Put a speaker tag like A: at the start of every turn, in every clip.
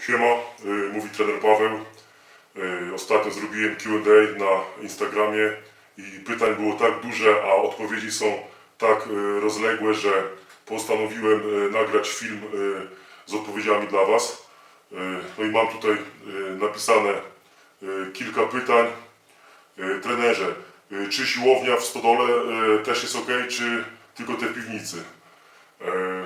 A: Siema, y, mówi trener Paweł. Y, Ostatnio zrobiłem Q&A na Instagramie i pytań było tak duże, a odpowiedzi są tak y, rozległe, że postanowiłem nagrać film z odpowiedziami dla Was. No i mam tutaj napisane kilka pytań. Trenerze, czy siłownia w stodole też jest ok, czy tylko te w piwnicy?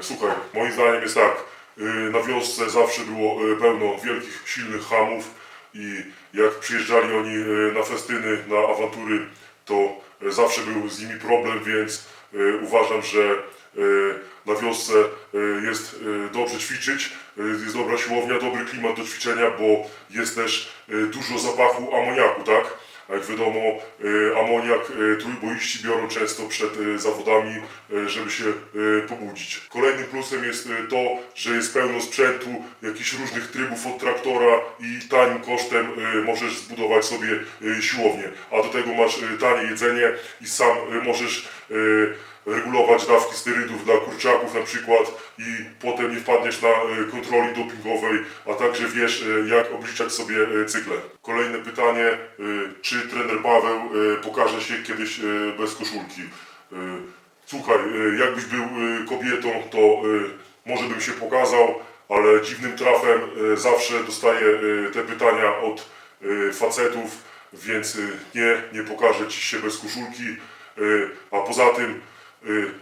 A: Słuchaj, moim zdaniem jest tak. E, Na wiosce zawsze było e, pełno wielkich, silnych hamów i jak przyjeżdżali oni e, na festyny, na awantury, to zawsze był z nimi problem, więc uważam, że na wiosce jest dobrze ćwiczyć, jest dobra siłownia, dobry klimat do ćwiczenia, bo jest też dużo zapachu amoniaku, tak? Jak wiadomo, e, amoniak e, trójboiści biorą często przed e, zawodami, żeby się pobudzić. Kolejnym plusem jest to, że jest pełno sprzętu, jakichś różnych trybów od traktora i tanim kosztem możesz zbudować sobie siłownię. A do tego masz tanie jedzenie i sam możesz regulować dawki sterydów dla kurczaków na przykład i potem nie wpadniesz na e, kontroli dopingowej, a także wiesz e, jak obliczać sobie e, cykle. Kolejne pytanie, czy trener Paweł pokaże się kiedyś bez koszulki? Słuchaj, jakbyś był kobietą, to może bym się pokazał, ale dziwnym trafem zawsze dostaję te pytania od facetów, więc nie, nie pokażę ci się bez koszulki. A poza tym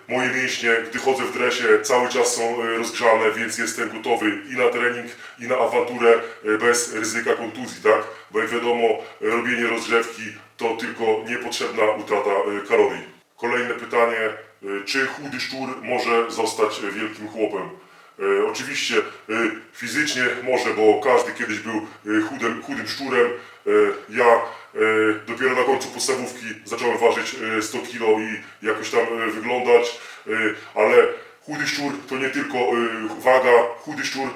A: Moje mięśnie, gdy chodzę w dresie, cały czas są y, rozgrzane, więc jestem gotowy i na trening, i na awanturę y, bez ryzyka kontuzji, tak? Bo jak wiadomo, y, robienie rozgrzewki to tylko niepotrzebna utrata y, kalorii. Kolejne pytanie, y, czy chudy szczur może zostać y, wielkim chłopem? E, Oczywiście e, fizycznie może, bo każdy kiedyś był e, chudym, chudym szczurem. Ja dopiero na końcu podstawówki zacząłem ważyć e, 100 kg i jakoś tam wyglądać, ale chudy szczur to nie tylko waga, chudy szczur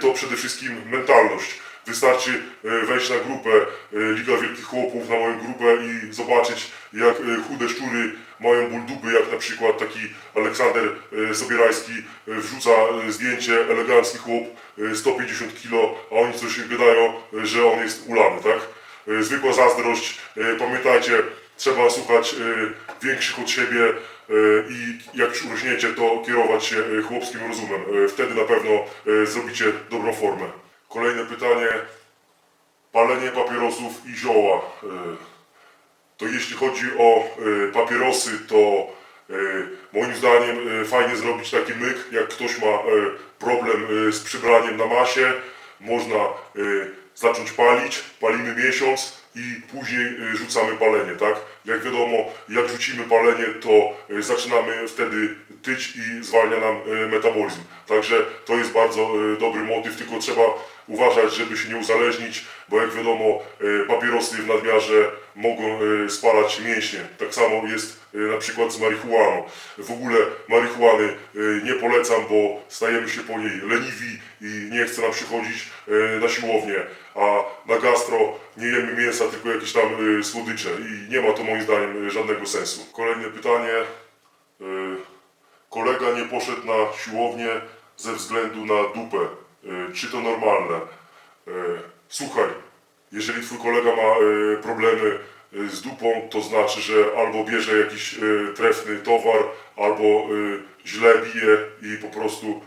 A: to przede wszystkim mentalność. Wystarczy wejść na grupę Liga Wielkich Chłopów, na moją grupę i zobaczyć jak chude szczury mają ból dupy, jak na przykład taki Aleksander e, Sobierajski e, wrzuca e, zdjęcie, elegancki chłop, e, 150 kg, a oni coś gadają, że on jest ulany, tak? Zwykła zazdrość, pamiętajcie, trzeba słuchać większych od siebie i jak już urośniecie, to kierować się chłopskim rozumem. Wtedy na pewno zrobicie dobrą formę. Kolejne pytanie. Palenie papierosów i zioła. To jeśli chodzi o e, papierosy, to e, moim zdaniem e, fajnie zrobić taki myk, jak ktoś ma problem z przybraniem na masie, można zacząć palić, palimy miesiąc i później rzucamy palenie, tak? Jak wiadomo, jak rzucimy palenie, to zaczynamy wtedy tyć i zwalnia nam e, metabolizm. Także to jest bardzo e, dobry motyw, tylko trzeba uważać, żeby się nie uzależnić, bo jak wiadomo, e, papierosy w nadmiarze mogą spalać mięśnie. Tak samo jest na przykład z marihuaną. W ogóle marihuany nie polecam, bo stajemy się po niej leniwi i nie chce nam przychodzić na siłownię, a na gastro nie jemy mięsa, tylko jakieś tam słodycze i nie ma to moim zdaniem żadnego sensu. Kolejne pytanie. Kolega nie poszedł na siłownię ze względu na dupę. E, Czy to normalne? E, Słuchaj, jeżeli twój kolega ma e, problemy z dupą, to znaczy, że albo bierze jakiś trefny towar, albo źle bije i po prostu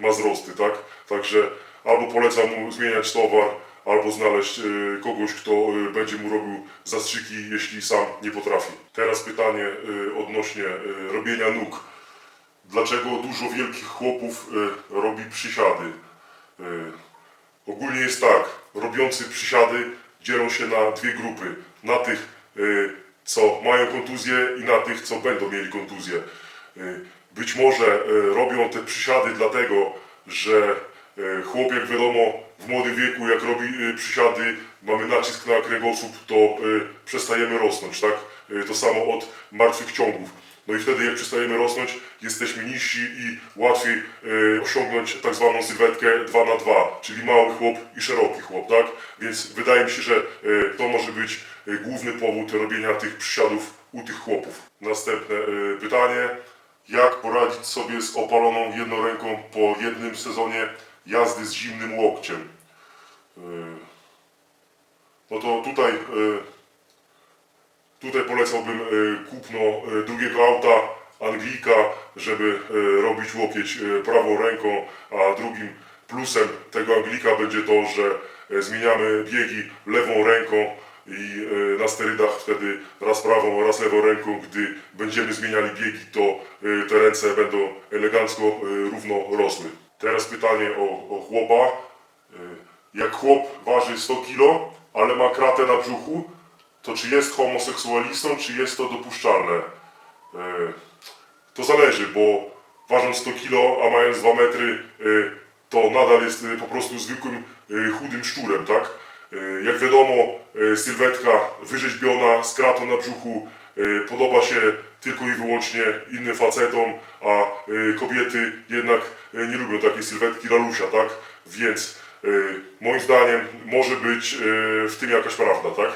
A: ma wzrosty, tak? Także albo polecam mu zmieniać towar, albo znaleźć kogoś, kto będzie mu robił zastrzyki, jeśli sam nie potrafi. Teraz pytanie odnośnie robienia nóg. Dlaczego dużo wielkich chłopów e, robi przysiady? E, ogólnie jest tak, robiący przysiady dzielą się na dwie grupy. Na tych, e, co mają kontuzję i na tych, co będą mieli kontuzję. Być może robią te przysiady dlatego, że chłop, jak wiadomo, w młodym wieku, jak robi przysiady, mamy nacisk na kręgosłup, to przestajemy rosnąć, tak? To samo od martwych ciągów. No i wtedy jak przestajemy rosnąć, jesteśmy niżsi i łatwiej e, osiągnąć tak zwaną sylwetkę 2 na 2 czyli mały chłop i szeroki chłop, tak? Więc wydaje mi się, że e, to może być e, główny powód robienia tych przysiadów u tych chłopów. Następne e, pytanie. Jak poradzić sobie z opaloną jedną ręką po jednym sezonie jazdy z zimnym łokciem? Yy, No to tutaj, yy, tutaj polecałbym yy, kupno yy, drugiego auta Anglika, żeby yy, robić łokieć prawą ręką, a drugim plusem tego Anglika będzie to, że zmieniamy biegi lewą ręką i na sterydach wtedy raz prawą, raz lewą ręką, gdy będziemy zmieniali biegi, to te ręce będą elegancko równo rosły. Teraz pytanie o, o chłopa. Jak chłop waży 100 kg, ale ma kratę na brzuchu, to czy jest homoseksualistą, czy jest to dopuszczalne? Yy, To zależy, bo ważąc 100 kg, a mając 2 metry, yy, to nadal jest yy, po prostu zwykłym chudym szczurem, tak? Jak wiadomo, sylwetka wyrzeźbiona z kratą na brzuchu podoba się tylko i wyłącznie innym facetom, a kobiety jednak nie lubią takiej sylwetki lalusia, tak? Więc moim zdaniem może być w tym jakaś prawda, tak?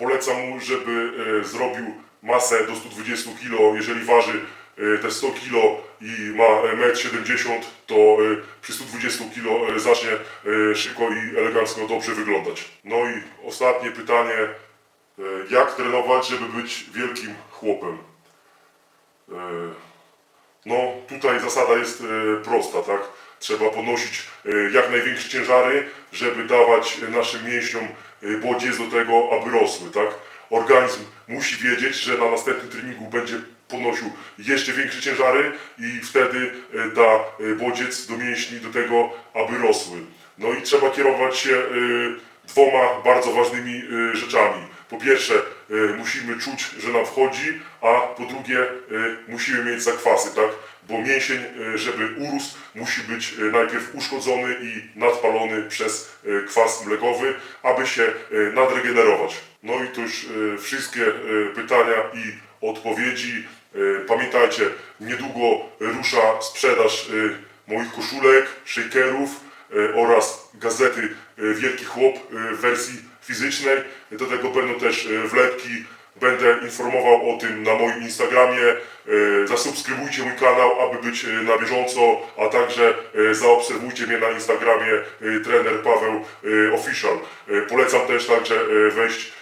A: Polecam mu, żeby e, zrobił masę do 120 kg. Jeżeli waży e, te 100 kg i ma e, 1,70 m, to e, przy 120 kg e, zacznie e, szybko i elegancko dobrze wyglądać. No i ostatnie pytanie. e, Jak trenować, żeby być wielkim chłopem? E, No, tutaj zasada jest e, prosta, tak? Trzeba podnosić e, jak największe ciężary, żeby dawać e, naszym mięśniom e, bodziec do tego, aby rosły, tak? Organizm musi wiedzieć, że na następnym treningu będzie podnosił jeszcze większe ciężary i wtedy e, da bodziec do mięśni do tego, aby rosły. No i trzeba kierować się dwoma bardzo ważnymi rzeczami. Po pierwsze, musimy czuć, że nam wchodzi, a po drugie, musimy mieć zakwasy, tak? Bo mięsień, e, żeby urósł, musi być e, najpierw uszkodzony i nadpalony przez e, kwas mlekowy, aby się nadregenerować. No i to już wszystkie pytania i odpowiedzi. Pamiętajcie, niedługo rusza sprzedaż moich koszulek, shakerów, oraz gazety Wielki Chłop w wersji fizycznej. Do tego będą też wlepki. Będę informował o tym na moim Instagramie. E, Zasubskrybujcie mój kanał, aby być e, na bieżąco, a także e, zaobserwujcie mnie na Instagramie trener Paweł Official. Polecam też także wejść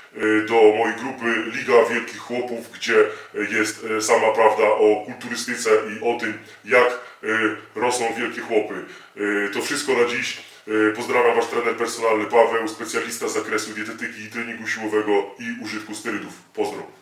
A: do mojej grupy Liga Wielkich Chłopów, gdzie jest sama prawda o kulturystyce i o tym, jak rosną wielkie chłopy. To wszystko na dziś. E, Pozdrawiam Wasz trener personalny Paweł, specjalista z zakresu dietetyki i treningu siłowego i użytku sterydów. Pozdro.